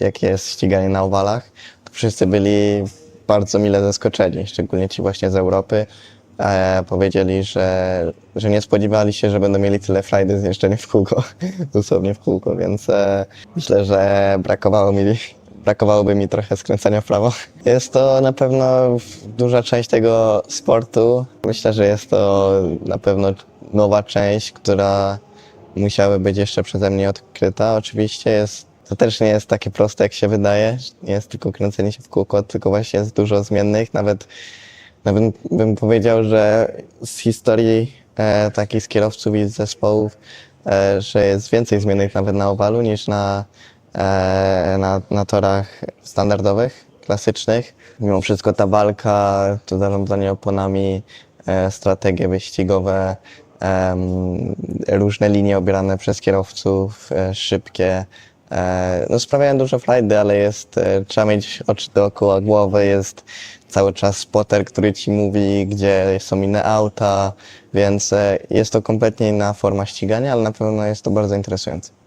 jak jest ściganie na owalach, to wszyscy byli bardzo mile zaskoczeni, szczególnie ci właśnie z Europy. E, powiedzieli, że, że nie spodziewali się, że będą mieli tyle frajdy z jeżdżeniem w kółko, dosłownie w kółko, więc e, myślę, że brakowało mi, brakowałoby mi trochę skręcania w prawo. Jest to na pewno duża część tego sportu. Myślę, że jest to na pewno nowa część, która musiały być jeszcze przeze mnie odkryta. Oczywiście jest, to też nie jest takie proste, jak się wydaje. Nie jest tylko kręcenie się w kółko, tylko właśnie jest dużo zmiennych. Nawet, nawet bym powiedział, że z historii e, takich z kierowców i z zespołów, e, że jest więcej zmiennych nawet na owalu niż na, e, na, na torach standardowych, klasycznych. Mimo wszystko ta walka, to zarządzanie oponami, e, strategie wyścigowe, em, różne linie obierane przez kierowców, e, szybkie. E, no sprawiają dużo frajdy, ale jest, e, trzeba mieć oczy dookoła głowy, jest cały czas spotter, który ci mówi, gdzie są inne auta, więc e, jest to kompletnie inna forma ścigania, ale na pewno jest to bardzo interesujące.